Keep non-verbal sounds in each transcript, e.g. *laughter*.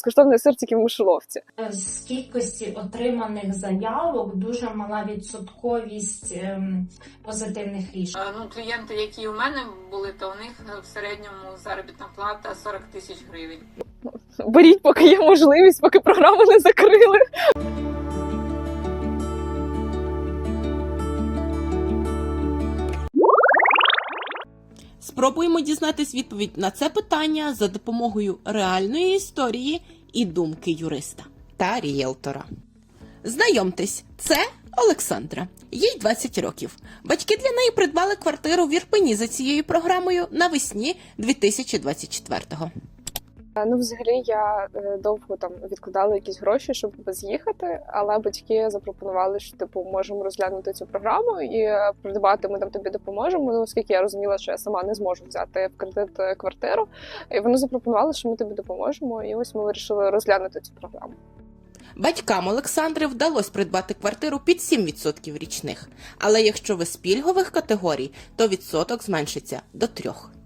безкоштовний сир тільки в мишоловці. З кількості отриманих заявок дуже мала відсотковість ем, позитивних рішень. Е, Ну, клієнти, які у мене були, то у них е, в середньому заробітна плата 40 тисяч гривень. Беріть, поки є можливість, поки програму не закрили. Спробуємо дізнатись відповідь на це питання за допомогою реальної історії і думки юриста та рієлтора. Знайомтесь, це Олександра. Їй 20 років. Батьки для неї придбали квартиру в Ірпені за цією програмою навесні 2024-го. Е, Ну, взагалі, я е, довго там відкладала якісь гроші, щоб з'їхати, але батьки запропонували, що типу можемо розглянути цю програму і е, придбати ми там тобі допоможемо. Ну, оскільки я розуміла, що я сама не зможу взяти в кредит квартиру, і вони запропонували, що ми тобі допоможемо. І ось ми вирішили розглянути цю програму. Батькам Олександри вдалося придбати квартиру під 7% річних. Але якщо ви з пільгових категорій, то відсоток зменшиться до 3%.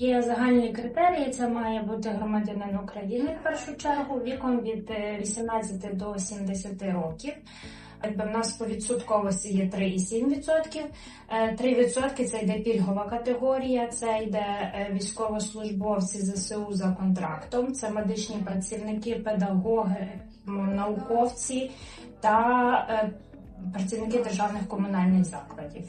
Є загальні критерії. Це має бути громадянин України в першу чергу віком від е, 18 до 70 років. Якби в нас по відсотковості є 3,7%. Е, 3% це йде пільгова категорія, це йде е, військовослужбовці ЗСУ за контрактом, це медичні працівники, педагоги, науковці та е, працівники державних комунальних закладів.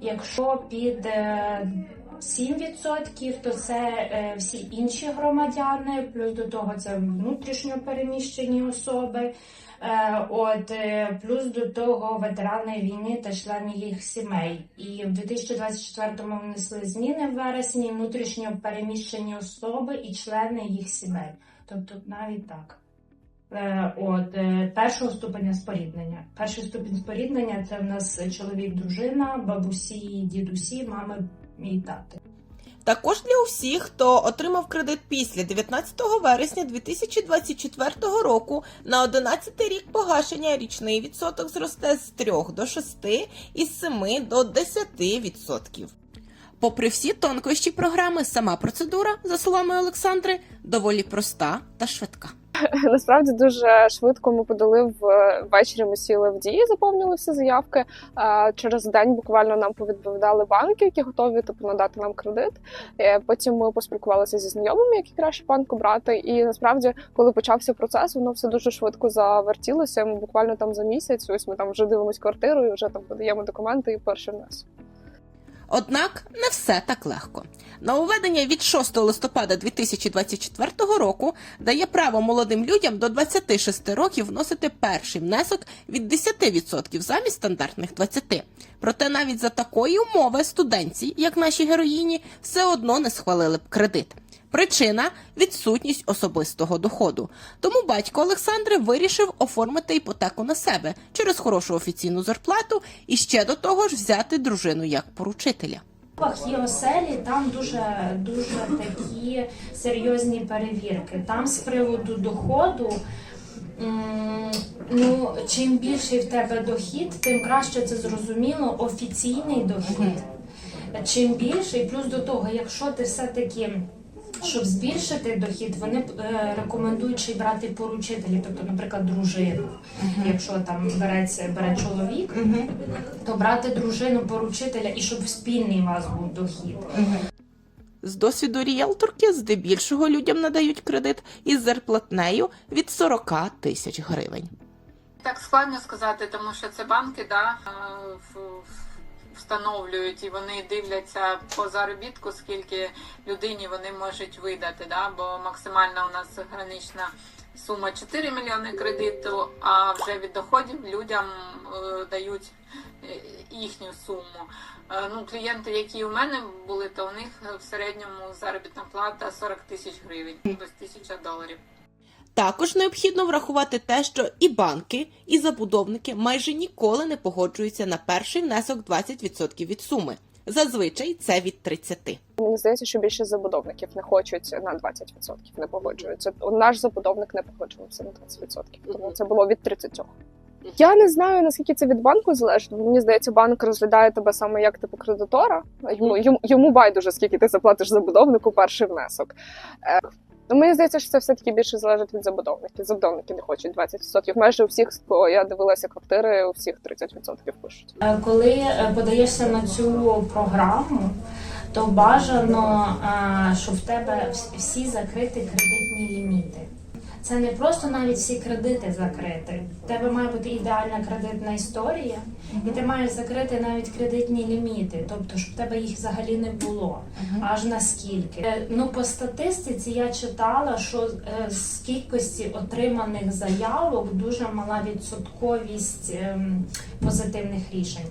Якщо під е, 7%, то це е, всі інші громадяни, плюс до того це внутрішньо переміщені особи. Е, От е, плюс до того ветерани війни та члени їх сімей. І в 2024-му внесли зміни в вересні внутрішньо переміщені особи і члени їх сімей. Тобто навіть так. От першого ступеня споріднення. Перший ступінь споріднення це в нас чоловік, дружина, бабусі, дідусі, мами і тати. Також для усіх, хто отримав кредит після 19 вересня 2024 року на 11 рік погашення річний відсоток зросте з 3 до 6 і з 7 до 10 відсотків. Попри всі тонкощі програми, сама процедура, за словами Олександри, доволі проста та швидка. *laughs* Насправді дуже швидко ми подали ввечері. Ми сіли в дії, заповнили всі заявки. Через день буквально нам повідповідали банки, які готові типу надати нам кредит. Е, Потім ми поспілкувалися зі знайомими, які краще банку брати. І насправді, коли почався процес, воно все дуже швидко завертілося. Ми буквально там за місяць. Ось ми там вже дивимось квартиру і вже там подаємо документи і перший внесок. Однак не все так легко. Нововведення від 6 листопада 2024 року дає право молодим людям до 26 років вносити перший внесок від 10% замість стандартних 20%. Проте навіть за такої умови студентці, як наші героїні, все одно не схвалили б кредит. Причина відсутність особистого доходу. Тому батько Олександри вирішив оформити іпотеку на себе через хорошу офіційну зарплату і ще до того ж взяти дружину як поручителя. Є оселі, там дуже дуже такі серйозні перевірки. Там з приводу доходу. Ну, чим більший в тебе дохід, тим краще це зрозуміло офіційний дохід. Чим більший, плюс до того, якщо ти все-таки щоб збільшити дохід, вони е, рекомендують ще й брати поручителі, тобто, наприклад, дружину. Якщо там береться бере чоловік, то брати дружину поручителя і щоб спільний у вас був дохід. З досвіду ріелторки здебільшого людям надають кредит із зарплатнею від 40 тисяч гривень. Так складно сказати, тому що це банки, да, е, в- встановлюють і вони дивляться по заробітку, скільки людині вони можуть видати. Да, бо максимальна у нас гранична сума 4 мільйони кредиту, а вже від доходів людям е, дають е, їхню суму. Е, Ну, клієнти, які у мене були, то у них в середньому заробітна плата 40 тисяч гривень, тобто тисяча доларів. Також необхідно врахувати те, що і банки, і забудовники майже ніколи не погоджуються на перший внесок 20% від суми. Зазвичай це від 30%. Мені здається, що більше забудовників не хочуть на 20%, не погоджуються. Наш забудовник не погоджувався на 20%, тому це було від 30%. Я не знаю наскільки це від банку залежить. Мені здається, банк розглядає тебе саме як типу кредитора. Йому йому, йому байдуже, скільки ти заплатиш забудовнику перший внесок. Ну мені здається, що це все таки більше залежить від забудовників. Забудовники не хочуть 20%. Майже у всіх, кого я дивилася квартири, у всіх 30% пишуть. Е, Коли е, подаєшся на цю програму, то бажано, е, щоб в тебе всі закриті кредитні ліміти. Це не просто навіть всі кредити закрити. В тебе має бути ідеальна кредитна історія, і ти маєш закрити навіть кредитні ліміти, тобто, щоб в тебе їх взагалі не було. Аж наскільки. Е, Ну, по статистиці я читала, що е, з кількості отриманих заявок дуже мала відсотковість ем, позитивних рішень.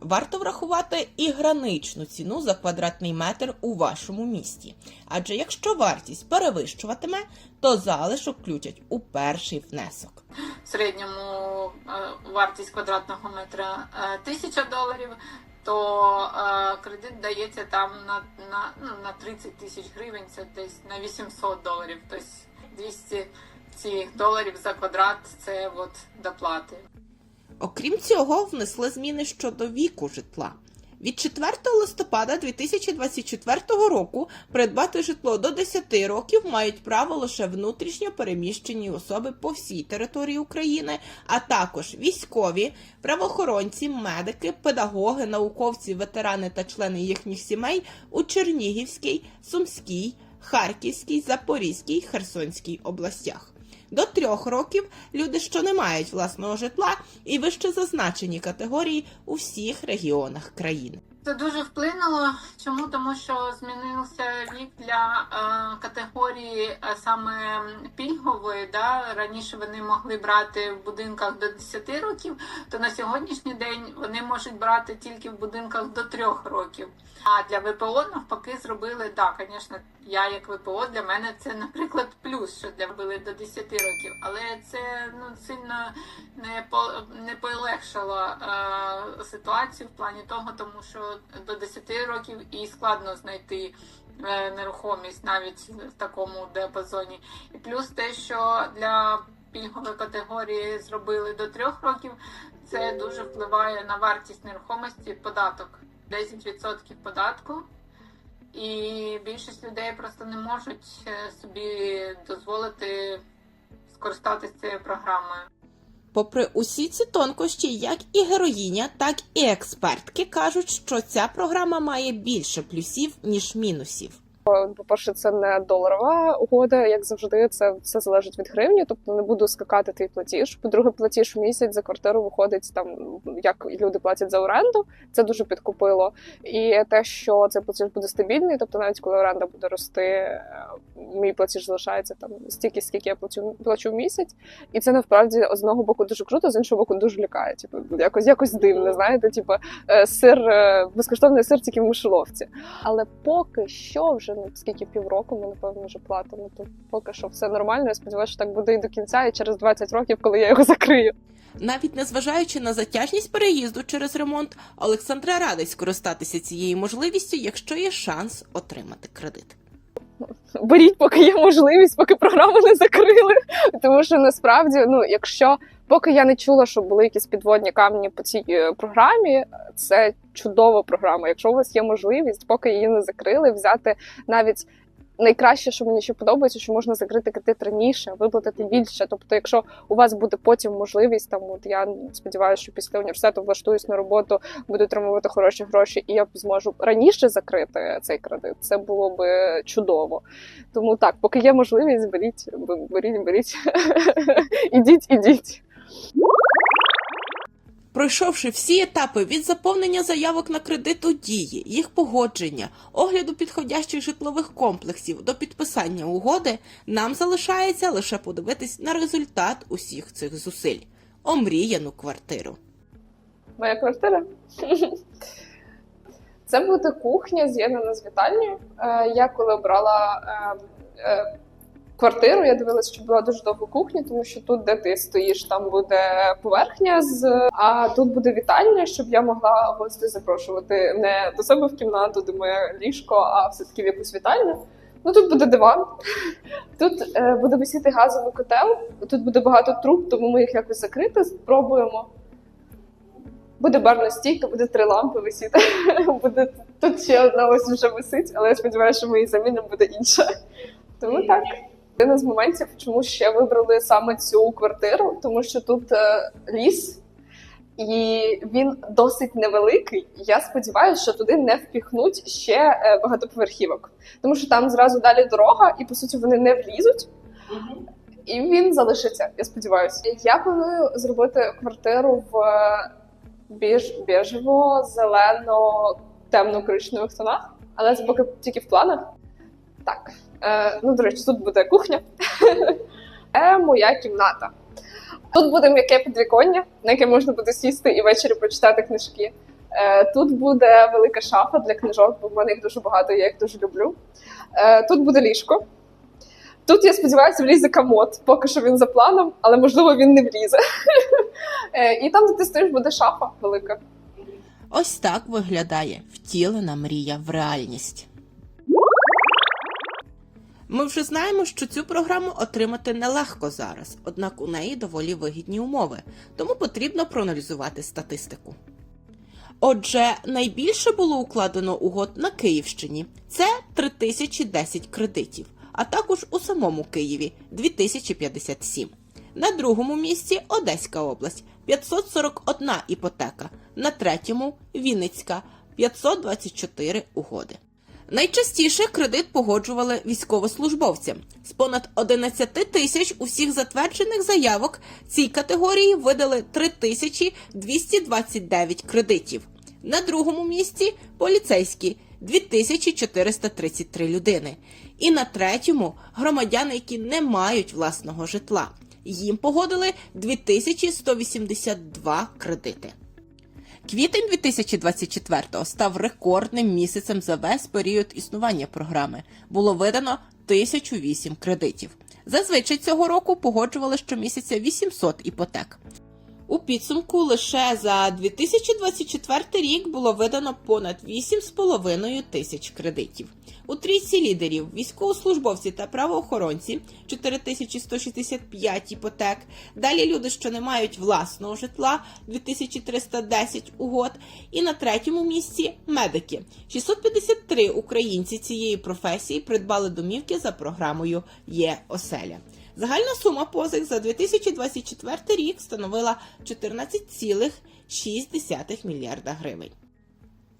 Варто врахувати і граничну ціну за квадратний метр у вашому місті. Адже якщо вартість перевищуватиме, то залишок включать у перший внесок. В середньому е, вартість квадратного метра е, тисяча доларів, то е, кредит дається там на, на, ну, на 30 тисяч гривень, це десь на 800 доларів. Тобто 200 цих доларів за квадрат це от доплати. Окрім цього, внесли зміни щодо віку житла. Від 4 листопада 2024 року придбати житло до 10 років мають право лише внутрішньо переміщені особи по всій території України, а також військові, правоохоронці, медики, педагоги, науковці, ветерани та члени їхніх сімей у Чернігівській, Сумській, Харківській, Запорізькій, Херсонській областях. До трьох років люди, що не мають власного житла, і вище зазначені категорії у всіх регіонах країни. Це дуже вплинуло. Чому? Тому що змінився вік для е, категорії е, саме пільгової. Да? Раніше вони могли брати в будинках до 10 років, то на сьогоднішній день вони можуть брати тільки в будинках до 3 років. А для ВПО навпаки зробили, да, звісно, я як ВПО для мене це, наприклад, плюс, що для робили до 10 років, але це ну сильно не по не полегшило е, ситуацію в плані того, тому що до 10 років і складно знайти е, нерухомість навіть в такому диапазоні. І плюс те, що для пільгової категорії зробили до 3 років, це дуже впливає на вартість нерухомості податок. 10% податку. І більшість людей просто не можуть е, собі дозволити скористатися цією програмою. Попри усі ці тонкощі, як і героїня, так і експертки кажуть, що ця програма має більше плюсів ніж мінусів. По-перше, це не доларова угода, як завжди, це все залежить від гривні, тобто не буду скакати твій платіж. По-друге, платіж в місяць за квартиру виходить там, як люди платять за оренду. Це дуже підкупило. І те, що цей платіж буде стабільний, тобто навіть коли оренда буде рости, е, мій платіж залишається там стільки, скільки я плачу плачу в місяць. І це насправді з одного боку дуже круто, з іншого боку дуже лякає. Типу, якось якось дивно, знаєте, типу е, сир, е, безкоштовний сир тільки в мишоловці. Але поки що, вже ну скільки півроку ми напевно вже платимо. То поки що все нормально. Я сподіваюся, що так буде і до кінця, і через 20 років, коли я його закрию. Навіть незважаючи на затяжність переїзду через ремонт, Олександра радить скористатися цією можливістю, якщо є шанс отримати кредит. Беріть, поки є можливість, поки програму не закрили. Тому що насправді, ну якщо поки я не чула, що були якісь підводні камні по цій е, програмі, це чудова програма. Якщо у вас є можливість, поки її не закрили, взяти навіть. Найкраще, що мені ще подобається, що можна закрити кредит раніше, виплатити більше. Тобто, якщо у вас буде потім можливість, там от я сподіваюся, що після університету влаштуюсь на роботу, буду отримувати хороші гроші, і я зможу раніше закрити цей кредит. Це було би чудово. Тому так, поки є можливість, беріть, беріть, беріть. *laughs* ідіть, ідіть. Пройшовши всі етапи від заповнення заявок на кредит у дії, їх погодження, огляду підходящих житлових комплексів до підписання угоди, нам залишається лише подивитись на результат усіх цих зусиль омріяну квартиру. Моя квартира. Це буде кухня з'єднана з вітальнею. Е, Я коли обрала е, е, квартиру, я дивилася, що була дуже довга кухня, тому що тут, де ти стоїш, там буде поверхня, з а тут буде вітальня, щоб я могла гостей запрошувати не до себе в кімнату, де моє ліжко, а все-таки в якусь вітальню. Ну тут буде диван, тут е, буде висіти газовий котел, тут буде багато труб, тому ми їх якось закрити спробуємо. Буде барна стійка, буде три лампи висіти. *laughs* Буде тут ще одна ось вже висить, але я сподіваюся, що ми її буде інша. Тому так. Один з моментів, чому ще вибрали саме цю квартиру, тому що тут е, ліс, і він досить невеликий. Я сподіваюся, що туди не впіхнуть ще е, багатоповерхівок, тому що там зразу далі дорога, і по суті вони не влізуть. І він залишиться, я сподіваюся. Я планую зробити квартиру в е, біж, біжево, зелено, темно-коричневих тонах, але це поки тільки в планах. Так, е, ну до речі, тут буде кухня. Це моя кімната. Тут буде м'яке підвіконня, на яке можна буде сісти і ввечері почитати книжки. Е, Тут буде велика шафа для книжок, бо в мене їх дуже багато, я їх дуже люблю. Е, Тут буде ліжко. Тут, я сподіваюся, влізе комод. Поки що він за планом, але можливо він не влізе. Е, І там, де ти стоїш, буде шафа велика. Ось так виглядає втілена мрія в реальність. Ми вже знаємо, що цю програму отримати нелегко зараз, однак у неї доволі вигідні умови, тому потрібно проаналізувати статистику. Отже, найбільше було укладено угод на Київщині це 3010 кредитів, а також у самому Києві 2057. На другому місці Одеська область 541 іпотека, на третьому Вінницька 524 угоди. Найчастіше кредит погоджували військовослужбовцям. З понад 11 тисяч усіх затверджених заявок цій категорії видали 3229 кредитів. На другому місці поліцейські 2433 людини. І на третьому громадяни, які не мають власного житла. Їм погодили 2182 кредити. Квітень 2024 став рекордним місяцем за весь період існування програми. Було видано 1008 кредитів. Зазвичай цього року погоджували щомісяця 800 іпотек. У підсумку лише за 2024 рік було видано понад 8,5 тисяч кредитів. У трійці лідерів військовослужбовці та правоохоронці 4165 іпотек. Далі люди, що не мають власного житла 2310 угод. І на третьому місці медики. 653 українці цієї професії придбали домівки за програмою Є оселя. Загальна сума позик за 2024 рік становила 14,6 мільярда гривень.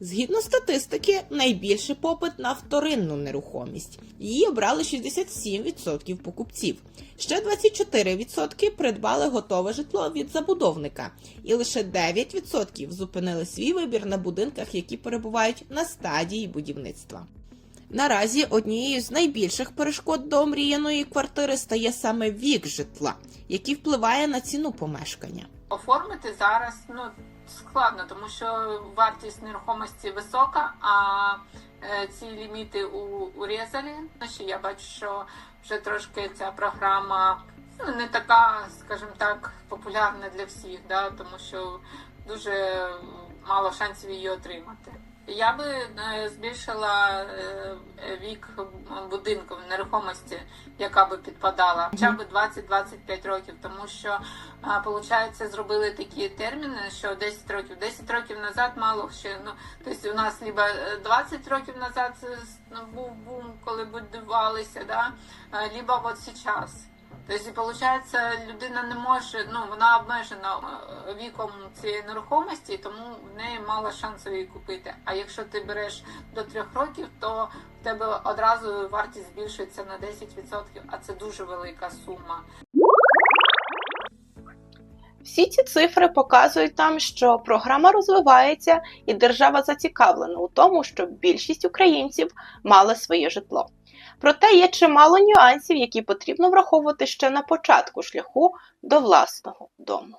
Згідно статистики, найбільший попит на вторинну нерухомість. Її обрали 67% покупців. Ще 24% придбали готове житло від забудовника, і лише 9% зупинили свій вибір на будинках, які перебувають на стадії будівництва. Наразі однією з найбільших перешкод до омріяної квартири стає саме вік житла, який впливає на ціну помешкання. Оформити зараз ну складно, тому що вартість нерухомості висока, а е, ці ліміти у, урізали. Ще я бачу, що вже трошки ця програма ну, не така, скажімо так, популярна для всіх, да, тому що дуже мало шансів її отримати. Я би е, збільшила е, вік будинку нерухомості, яка би підпадала, хоча б 20-25 років, тому що виходить, зробили такі терміни, що 10 років, 10 років назад мало ще. Ну тобто у нас либо 20 років назад ну, був бум, коли будувалися, да, либо от зараз. Тобто, виходить, людина не може, ну вона обмежена е, віком цієї нерухомості, тому в неї мало шансів її купити. А якщо ти береш до трьох років, то в тебе одразу вартість збільшується на 10%, а це дуже велика сума. Всі ці цифри показують нам, що програма розвивається і держава зацікавлена у тому, щоб більшість українців мали своє житло. Проте є чимало нюансів, які потрібно враховувати ще на початку шляху до власного дому.